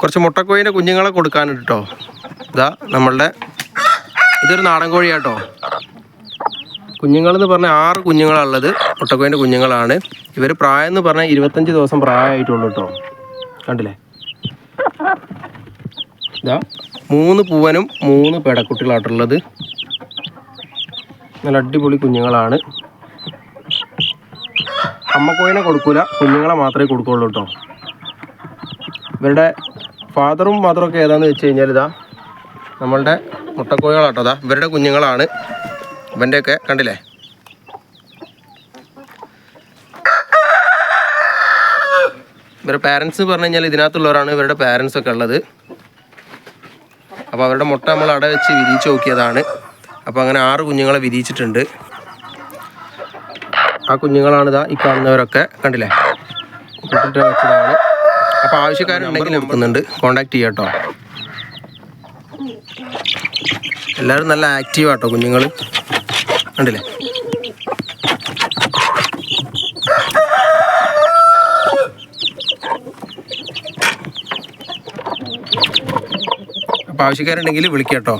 കുറച്ച് മുട്ടക്കോയിന്റെ കുഞ്ഞുങ്ങളെ കൊടുക്കാനുണ്ട് കേട്ടോ ഇതാ നമ്മളുടെ ഇതൊരു നാടൻ കോഴിയാട്ടോ കുഞ്ഞുങ്ങളെന്ന് പറഞ്ഞാൽ ആറ് കുഞ്ഞുങ്ങളുള്ളത് മുട്ടക്കോയിന്റെ കുഞ്ഞുങ്ങളാണ്. ഇവർ പ്രായം എന്ന് പറഞ്ഞാൽ ഇരുപത്തഞ്ച് ദിവസം പ്രായമായിട്ടുള്ളൂ കേട്ടോ കണ്ടില്ലേ? ഇതാ മൂന്ന് പൂവനും മൂന്ന് പെടക്കുട്ടികളായിട്ടുള്ളത് നല്ല അടിപൊളി കുഞ്ഞുങ്ങളാണ്. അമ്മക്കോയിനെ കൊടുക്കൂല. കുഞ്ഞുങ്ങളെ മാത്രമേ കൊടുക്കുള്ളൂ കേട്ടോ ഇവരുടെ ഫാദറും മദറും ഒക്കെ ഏതാന്ന് വെച്ച് കഴിഞ്ഞാൽ ഇതാ നമ്മളുടെ മുട്ടക്കോഴികളാട്ടോ ഇതാ ഇവരുടെ കുഞ്ഞുങ്ങളാണ്. ഇവന്റെയൊക്കെ കണ്ടില്ലേ? ഇവരുടെ പാരൻസ് പറഞ്ഞു കഴിഞ്ഞാൽ ഇതിനകത്തുള്ളവരാണ് ഇവരുടെ പാരൻസ് ഒക്കെ ഉള്ളത്. അപ്പോൾ അവരുടെ മുട്ട നമ്മൾ അട വെച്ച് വിരിയിച്ച് നോക്കിയതാണ്. അപ്പോൾ അങ്ങനെ ആറ് കുഞ്ഞുങ്ങളെ വിരിയിച്ചിട്ടുണ്ട്. ആ കുഞ്ഞുങ്ങളാണിതാ ഈ കാണുന്നവരൊക്കെ കണ്ടില്ലേ? ഇട്ടിട്ട് വെച്ചതാണ്. അപ്പോൾ ആവശ്യക്കാരുണ്ടെങ്കിൽ കൊടുക്കുന്നുണ്ട്. കോണ്ടാക്ട് ചെയ്യാട്ടോ കേട്ടോ എല്ലാവരും നല്ല ആക്റ്റീവ് ആട്ടോ കുഞ്ഞുങ്ങൾ കണ്ടില്ലേ? അപ്പോൾ ആവശ്യക്കാരുണ്ടെങ്കിൽ വിളിക്കാം കേട്ടോ